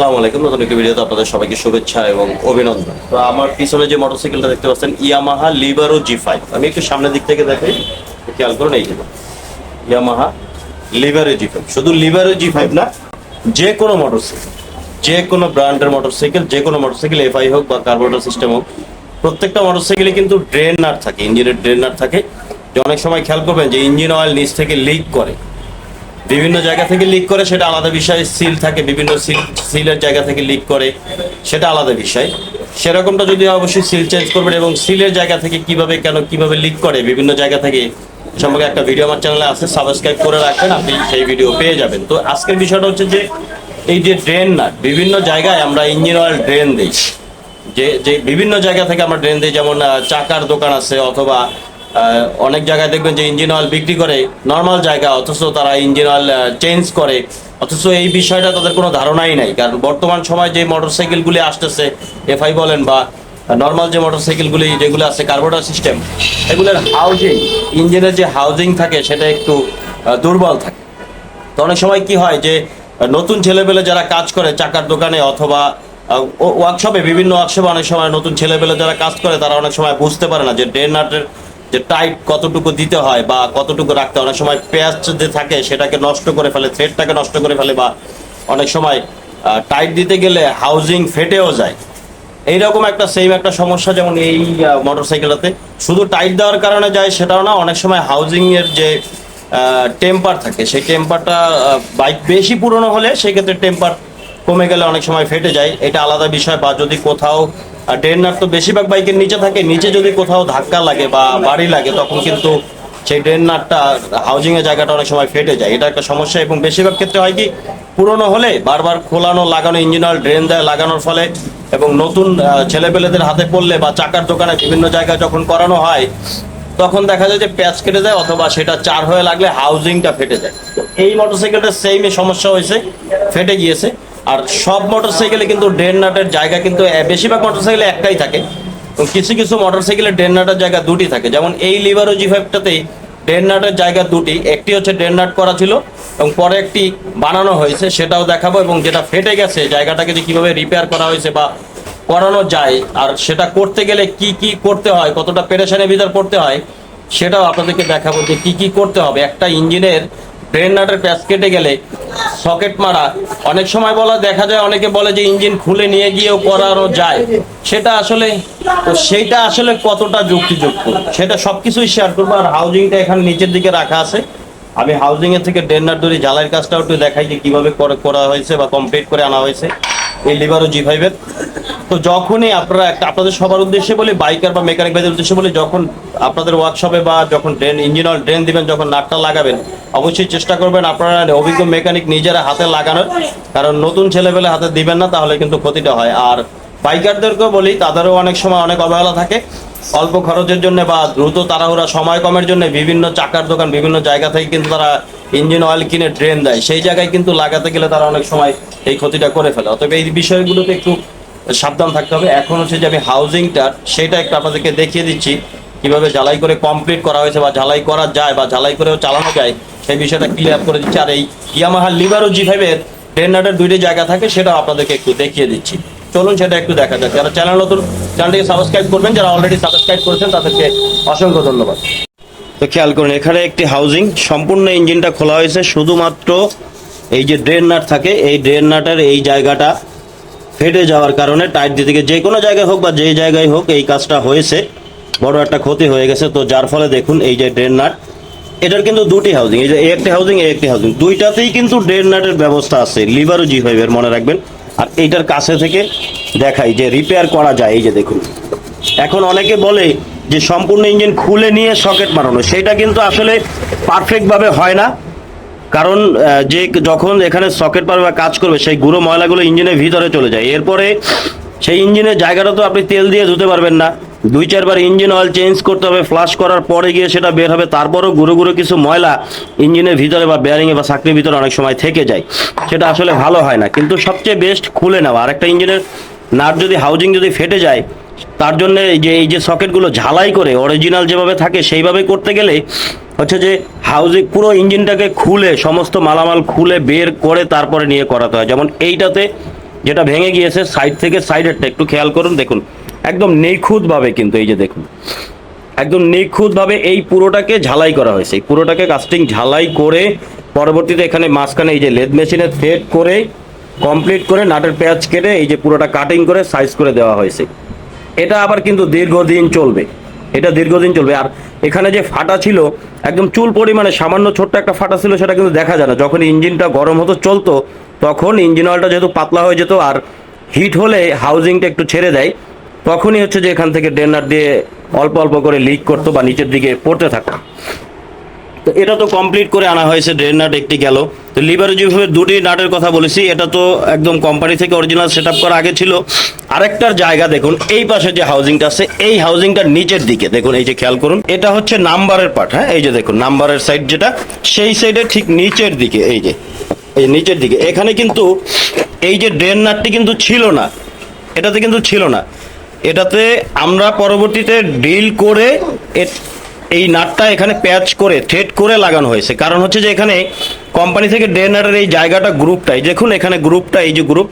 আসসালামু আলাইকুম। নতুন একটি ভিডিওতে আপনাদের সবাইকে শুভেচ্ছা এবং অভিনন্দন। তো আমার পিছনে যে মোটরসাইকেলটা দেখতে পাচ্ছেন ইয়ামাহা লিবারো জি ফাইভ আমি একটু সামনের দিক থেকে দেখাই খেয়াল করুন, এই যে। ইয়ামাহা লিবারো জি ফাইভ শুধু লিবারো জি ফাইভ না, যে কোনো মোটরসাইকেল যে কোনো ব্র্যান্ডের মোটরসাইকেল যে কোনো মোটরসাইকেল এফআই হোক বা কার্বোরেটর সিস্টেম হোক, প্রত্যেকটা মোটরসাইকেলে কিন্তু ড্রেন নাট থাকে ইঞ্জিনের ড্রেন নাট থাকে। যে অনেক সময় খেয়াল করবেন যে ইঞ্জিন অয়েল নিচ থেকে লিক করে। বিভিন্ন জায়গা থেকে লিক করে, সেটা আলাদা বিষয় সিল থাকে, বিভিন্ন সিল সিলের জায়গা থেকে লিক করে, সেটা আলাদা বিষয়। সেরকমটা যদি অবশ্যই সিল চেঞ্জ করবেন এবং সিলের জায়গা থেকে কীভাবে, কেন, কীভাবে লিক করে, বিভিন্ন জায়গা থেকে সম্পর্কে একটা ভিডিও আমার চ্যানেলে আছে সাবস্ক্রাইব করে রাখবেন, আপনি সেই ভিডিও পেয়ে যাবেন। তো আজকের বিষয়টা হচ্ছে যে, এই যে ড্রেন না, বিভিন্ন জায়গায় আমরা ইঞ্জিন অয়েল ড্রেন দিই। যে যে বিভিন্ন জায়গা থেকে আমরা ড্রেন দিই, যেমন চাকার দোকান আছে, অথবা অনেক জায়গায় দেখবেন যে ইঞ্জিন অয়েল বিক্রি করে নর্মাল জায়গা, অথচ তারা ইঞ্জিন অয়েল চেঞ্জ করে। অথচ এই বিষয়টা তাদের কোনো ধারণাই নাই। কারণ বর্তমান সময় যে মোটরসাইকেলগুলি আসতেছে এফআই বলেন বা নর্মাল যে মোটরসাইকেলগুলি যেগুলো আছে কার্বোরেটর সিস্টেম এগুলোর হাউজিং ইঞ্জিনের যে হাউজিং থাকে, সেটা একটু দুর্বল থাকে। তো অনেক সময় কি হয় যে, নতুন ছেলেপেলে যারা কাজ করে চাকার দোকানে অথবা ওয়ার্কশপে বিভিন্ন ওয়ার্কশপে অনেক সময় নতুন ছেলেপেলে যারা কাজ করে, তারা অনেক সময় বুঝতে পারে না যে ড্রেন নাটের যে টাইট কতটুকু দিতে হয় বা কতটুকু রাখতে অনেক সময় পেঁয়াজ যে থাকে সেটাকে নষ্ট করে ফেলে, থ্রেডটাকে নষ্ট করে ফেলে বা অনেক সময় টাইট দিতে গেলে হাউজিং ফেটেও যায়। এইরকম একটা সেম একটা সমস্যা যেমন এই মোটরসাইকেলটাতে শুধু টাইট দেওয়ার কারণে যায় সেটাও না, অনেক সময় হাউজিং এর যে টেম্পার থাকে, সেই টেম্পারটা বাইক বেশি পুরনো হলে সেক্ষেত্রে টেম্পার কমে গেলে অনেক সময় ফেটে যায়। এটা আলাদা বিষয় বা যদি কোথাও ড্রেনার তো বেশিরভাগ বাইকের নিচে থাকে। নিচে যদি কোথাও ধাক্কা লাগে বা বাড়ি লাগে, তখন কিন্তু সেই ড্রেন নাটটা হাউজিং এর জায়গাটা অনেক সময় ফেটে যায়। এটা একটা সমস্যা। এবং বেশিরভাগ ক্ষেত্রে হয় কি, পুরনো হলে বারবার খোলানো, লাগানো ইঞ্জিন অয়েল ড্রেন দেয় লাগানোর ফলে এবং নতুন ছেলেপেলেদের হাতে পড়লে বা চাকার দোকানে বিভিন্ন জায়গায় যখন করানো হয়, তখন দেখা যায় যে প্যাচ কেটে যায় অথবা সেটা চার হয়ে লাগলে হাউজিংটা ফেটে যায়। এই মোটরসাইকেলটা সেম সমস্যা হয়েছে, ফেটে গিয়েছে। আর সব মোটরসাইকেলে কিন্তু ড্রেন নাটের জায়গা কিন্তু বেশিরভাগ মোটরসাইকেলে একটাই থাকে। কিছু কিছু মোটরসাইকেলে ড্রেন নাটের জায়গা দুটি থাকে। যেমন এই লিভারো জি ফাইভটাতেই ড্রেন নাটের জায়গা দুটি, একটি হচ্ছে ড্রেন নাট করা ছিল এবং পরে একটি বানানো হয়েছে, সেটাও দেখাবো এবং যেটা ফেটে গেছে, জায়গাটাকে যে কীভাবে রিপেয়ার করা হয়েছে বা করানো যায় আর সেটা করতে গেলে কি কি করতে হয়, কতটা পেরেশানের ভিতর পড়তে হয়, সেটাও আপনাদেরকে দেখাবো যে কি কি করতে হবে। একটা ইঞ্জিনের ড্রেন নাটের প্যাচ কেটে গেলে সকেট মারা। অনেক সময় বলা, দেখা যায় অনেকে বলে যে ইঞ্জিন খুলে নিয়ে গিয়েও করানো যায়। সেটা আসলে সেইটা আসলে কতটা যুক্তিযুক্ত? সেটা সব কিছুই শেয়ার করব। আর হাউজিংটা এখানে নিচের দিকে রাখা আছে। আমি হাউজিং এর থেকে নাট ধরে জ্বালাইয়ের কাজটাও একটু দেখাই যে কীভাবে করা হয়েছে বা কমপ্লিট করে আনা হয়েছে। এই লিভারও জি ফাইভের তো যখনই আপনারা একটা আপনাদের সবার উদ্দেশ্যে বলি, বাইকার বা মেকানিক ভাইদের উদ্দেশ্যে বলি, যখন আপনাদের ওয়ার্কশপে বা যখন ড্রেন ইঞ্জিন অয়েল ড্রেন দিবেন, যখন নাটটা লাগাবেন, অবশ্যই চেষ্টা করবেন আপনারা অভিজ্ঞ মেকানিক নিজেরা হাতে লাগানোর। কারণ নতুন ছেলেপেলে হাতে দিবেন না, তাহলে কিন্তু ক্ষতিটা হয়। আর বাইকারদেরকেও বলি, তাদেরও অনেক সময় অনেক অবহেলা থাকে। অল্প খরচের জন্য বা দ্রুত তাড়াহুড়া, সময় কমের জন্য বিভিন্ন চাকার দোকান বিভিন্ন জায়গা থেকে কিন্তু তারা ইঞ্জিন অয়েল কিনে ড্রেন দেয়। সেই জায়গায় কিন্তু লাগাতে গেলে তারা অনেক সময় এই ক্ষতিটা করে ফেলে। অতএব এই বিষয়গুলোতে একটু সাবধান থাকতে হবে। এখন হচ্ছে যে আমি হাউজিংটা সেটা একটু আপনাদেরকে দেখিয়ে দিচ্ছি, কীভাবে ঝালাই করে কমপ্লিট করা হয়েছে বা ঝালাই করা যায় বা ঝালাই করেও চালানো যায়, সেই বিষয়টা ক্লিয়ার করে দিচ্ছি। আর এই ইয়ামাহা লিভারও জি ফাইভের ড্রেন নাটের দুইটি জায়গা থাকে, সেটাও আপনাদেরকে একটু দেখিয়ে দিচ্ছি। চলুন সেটা একটু দেখা যাক। যারা চ্যানেল নতুন চ্যানেলটিকে সাবস্ক্রাইব করবেন, যারা অলরেডি সাবস্ক্রাইব করেছেন, তাদেরকে অসংখ্য ধন্যবাদ। তো খেয়াল করুন, এখানে একটি হাউজিং সম্পূর্ণ ইঞ্জিনটা খোলা হয়েছে, শুধুমাত্র এই যে ড্রেন নাট থাকে, এই ড্রেন নাটের এই জায়গাটা ফেটে যাওয়ার কারণে টাইট দিতে গিয়ে যে কোনো জায়গায় হোক বা যেই জায়গায় হোক এই কাজটা হয়েছে, বড় একটা ক্ষতি হয়ে গেছে। তো যার ফলে দেখুন এই যে ড্রেন নাট এটার কিন্তু দুটি হাউজিং এই যে এই একটি হাউজিং এই একটি হাউজিং দুইটাতেই কিন্তু ড্রেন নাটের ব্যবস্থা আছে লিভারও জি ফাইভের মনে রাখবেন। আর এইটার কাছে থেকে দেখাই যে রিপেয়ার করা যায়, এই যে দেখুন। এখন অনেকে বলে যে সম্পূর্ণ ইঞ্জিন খুলে নিয়ে সকেট মারানো সেটা কিন্তু আসলে পারফেক্টভাবে হয় না। কারণ যে যখন এখানে সকেট পারবে বা কাজ করবে, সেই গুঁড়ো ময়লাগুলো ইঞ্জিনের ভিতরে চলে যায়। এরপরে সেই ইঞ্জিনের জায়গাটা তো আপনি তেল দিয়ে ধুতে পারবেন না। দুই চারবার ইঞ্জিন অয়েল চেঞ্জ করতে হবে ফ্লাশ করার পরে গিয়ে সেটা বের হবে, তারপরও গুঁড়ো গুঁড়ো কিছু ময়লা ইঞ্জিনের ভিতরে বা বেয়ারিংয়ে বা চাকরির ভিতরে অনেক সময় থেকে যায়। সেটা আসলে ভালো হয় না। কিন্তু সবচেয়ে বেস্ট খুলে নেওয়া আর একটা ইঞ্জিনের নাট যদি হাউজিং যদি ফেটে যায়, তার জন্য যে, এই যে সকেটগুলো ঝালাই করে অরিজিনাল যেভাবে থাকে, সেইভাবে করতে গেলে হচ্ছে যে হাউজিং পুরো ইঞ্জিনটাকে খুলে, সমস্ত মালামাল খুলে, বের করে তারপরে নিয়ে করাতে হয়। যেমন এইটাতে যেটা ভেঙে গিয়েছে সাইড থেকে সাইডেরটা একটু খেয়াল করুন, দেখুন। একদম নিখুঁতভাবে কিন্তু এই যে দেখুন। একদম নিখুঁতভাবে এই পুরোটাকে ঝালাই করা হয়েছে। এই পুরোটাকে কাস্টিং ঝালাই করে পরবর্তীতে এখানে মাঝখানে এই যে লেদ মেশিনে থ্রেড করে কমপ্লিট করে নাটের পেঁয়াজ কেটে এই যে পুরোটা কাটিং করে সাইজ করে দেওয়া হয়েছে। এটা আবার কিন্তু দীর্ঘদিন চলবে। এটা দীর্ঘদিন চলবে। আর এখানে যে ফাটা ছিল, একদম চুল পরিমাণে সামান্য ছোট্ট একটা ফাটা ছিল, সেটা কিন্তু দেখা যায় না। যখন ইঞ্জিনটা গরম হতো, চলতো, তখন ইঞ্জিন অয়েলটা যেহেতু পাতলা হয়ে যেত আর হিট হলে হাউজিংটা একটু ছেড়ে দেয়, তখনই হচ্ছে যে এখান থেকে ড্রেনার দিয়ে অল্প অল্প করে লিক করতো বা নিচের দিকে পড়তে থাকতো। তো এটা তো কমপ্লিট করে আনা হয়েছে ড্রেন নাট একটি গেল। তো লিভার যেভাবে দুটি নাটের কথা বলেছি, এটা তো একদম কোম্পানি থেকে অরিজিনাল সেট করা আগে ছিল। আরেকটার জায়গা দেখুন, এই পাশে যে হাউজিংটা আছে, এই হাউজিংটার নিচের দিকে। দেখুন, এই যে খেয়াল করুন, এটা হচ্ছে নাম্বারের পার্ট হ্যাঁ? এই যে দেখুন নাম্বারের সাইড যেটা, সেই সাইডে ঠিক নিচের দিকে, এই যে, এই নিচের দিকে। এখানে কিন্তু এই যে ড্রেন নাটটি কিন্তু ছিল না, এটাতে কিন্তু ছিল না। এটাতে আমরা পরবর্তীতে ডিল করে এই নাটটা এখানে প্যাচ করে থ্রেড করে লাগানো হয়েছে। কারণ হচ্ছে যে এখানে কোম্পানি থেকে ড্রেনারের এই জায়গাটা গ্রুপটাই। দেখুন এখানে গ্রুপটা এই যে গ্রুপ,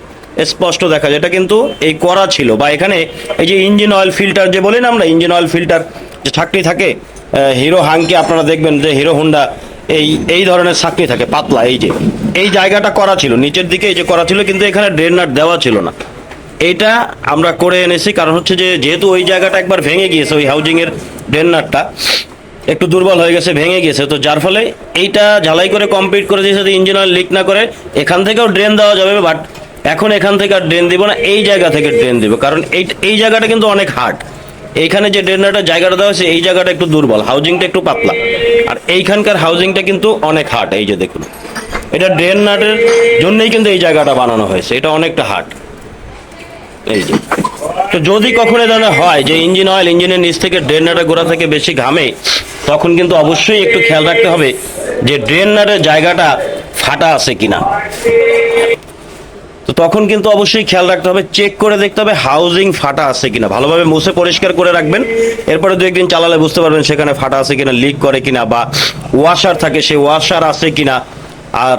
স্পষ্ট দেখা যায়। এটা কিন্তু এই করা ছিল বা এখানে এই যে ইঞ্জিন অয়েল ফিল্টার যে বলি না আমরা, ইঞ্জিন অয়েল ফিল্টার যে ছাকনি থাকে হিরো হাংকে আপনারা দেখবেন যে হিরো হোন্ডা, এই এই ধরনের ছাকনি থাকে, পাতলা, এই যে। এই জায়গাটা করা ছিল, নিচের দিকে এই যে করা ছিল, কিন্তু এখানে ড্রেন নাট দেওয়া ছিল না। এইটা আমরা করে এনেছি, কারণ হচ্ছে যে যেহেতু ওই জায়গাটা একবার ভেঙে গিয়েছে, ওই হাউজিং এর ড্রেন নাটটা একটু দুর্বল হয়ে গেছে, ভেঙে গেছে। তো যার ফলে এইটা ঝালাই করে কমপ্লিট করে দিয়েছে যাতে ইঞ্জিন অয়েল লিক না করে, এখান থেকেও ড্রেন দেওয়া যাবে বাট এখন এখান থেকে আর ড্রেন দিব না, এই জায়গা থেকে ড্রেন দিব, কারণ এই এই জায়গাটা কিন্তু অনেক হার্ড এইখানে যে ড্রেনারটা জায়গাটা দেওয়া হয়েছে, এই জায়গাটা একটু দুর্বল হাউজিংটা একটু পাতলা। আর এইখানকার হাউজিংটা কিন্তু অনেক হার্ড এই যে দেখুন। এটা ড্রেন নাটের জন্যই কিন্তু এই জায়গাটা বানানো হয়েছে, এটা অনেকটা হার্ড এই যে। তো যদি কখনো এ হয়, যে ইঞ্জিন অয়েল ইঞ্জিনের নিচ থেকে ড্রেন নাটের গোড়া থেকে বেশি ঘামে তখন কিন্তু অবশ্যই একটু খেয়াল রাখতে হবে যে ড্রেন নাটের জায়গাটা ফাটা আছে কিনা। তো তখন কিন্তু অবশ্যই খেয়াল রাখতে হবে, চেক করে দেখতে হবে হাউজিং ফাটা আছে কিনা। ভালোভাবে মুছে পরিষ্কার করে রাখবেন, এরপরে দু একদিন চালালে বুঝতে পারবেন সেখানে ফাটা আছে কিনা, লিক করে কিনা বা ওয়াশার থাকে সেই ওয়াশার আছে কিনা, আর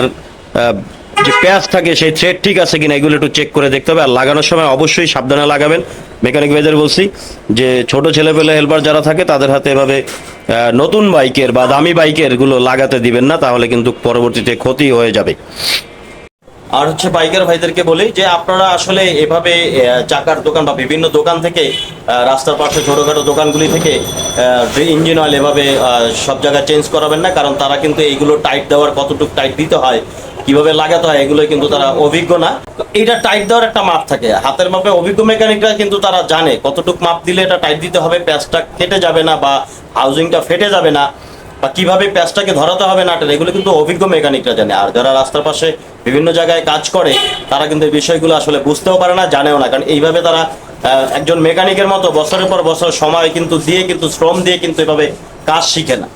যে প্যাচ থাকে সেই থ্রেড ঠিক আছে কিনা, এগুলো একটু চেক করে দেখতে হবে। আর লাগানোর সময় অবশ্যই সাবধানে লাগাবেন। মেকানিক ভাইদের বলছি, যে ছোট ছেলেপেলে হেল্পার যারা থাকে, তাদের হাতে এভাবে নতুন বাইকের বা দামি বাইকেরগুলো লাগাতে দিবেন না, তাহলে কিন্তু পরবর্তীতে ক্ষতি হয়ে যাবে। আর হচ্ছে বাইকার ভাইদেরকে বলি যে, আপনারা আসলে এভাবে চাকার দোকান বা বিভিন্ন দোকান থেকে রাস্তার পাশে ছোটখাটো দোকানগুলি থেকে ইঞ্জিন অয়েল এভাবে সব জায়গায় চেঞ্জ করাবেন না, কারণ তারা কিন্তু এইগুলো টাইট দেওয়ার কতটুকু টাইট দিতে হয় কীভাবে লাগাতে হয় এগুলো কিন্তু তারা অভিজ্ঞ না। এটা টাইট দেওয়ার একটা মাপ থাকে। হাতের মাপে অভিজ্ঞ মেকানিকরা কিন্তু তারা জানে কতটুকু মাপ দিলে এটা টাইট দিতে হবে প্যাচটা কেটে যাবে না বা হাউজিংটা ফেটে যাবে না বা কীভাবে প্যাচটাকে ধরাতে হবে নাটের এগুলো কিন্তু অভিজ্ঞ মেকানিকরা জানে। আর যারা রাস্তার পাশে বিভিন্ন জায়গায় কাজ করে, তারা কিন্তু এই বিষয়গুলো আসলে বুঝতেও পারে না, জানেও না। কারণ এইভাবে তারা একজন মেকানিকের মতো বছরের পর বছর সময় কিন্তু দিয়ে কিন্তু, শ্রম দিয়ে কিন্তু এভাবে কাজ শিখে না।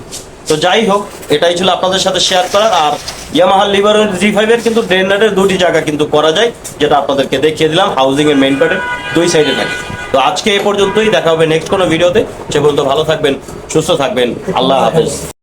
তো যাই হোক, এটাই ছিল আপনাদের সাথে শেয়ার করার। আর ইয়ামাহা লিভার জি ফাইভের কিন্তু ড্রেনারের দুটি জায়গা কিন্তু করা যায়, যেটা আপনাদেরকে দেখিয়ে দিলাম হাউজিং এর মেইন প্যাডের দুই সাইডে থাকে। তো আজকে এ পর্যন্তই, দেখা হবে নেক্সট কোনো ভিডিওতে সে পর্যন্ত ভালো থাকবেন, সুস্থ থাকবেন, আল্লাহ হাফেজ।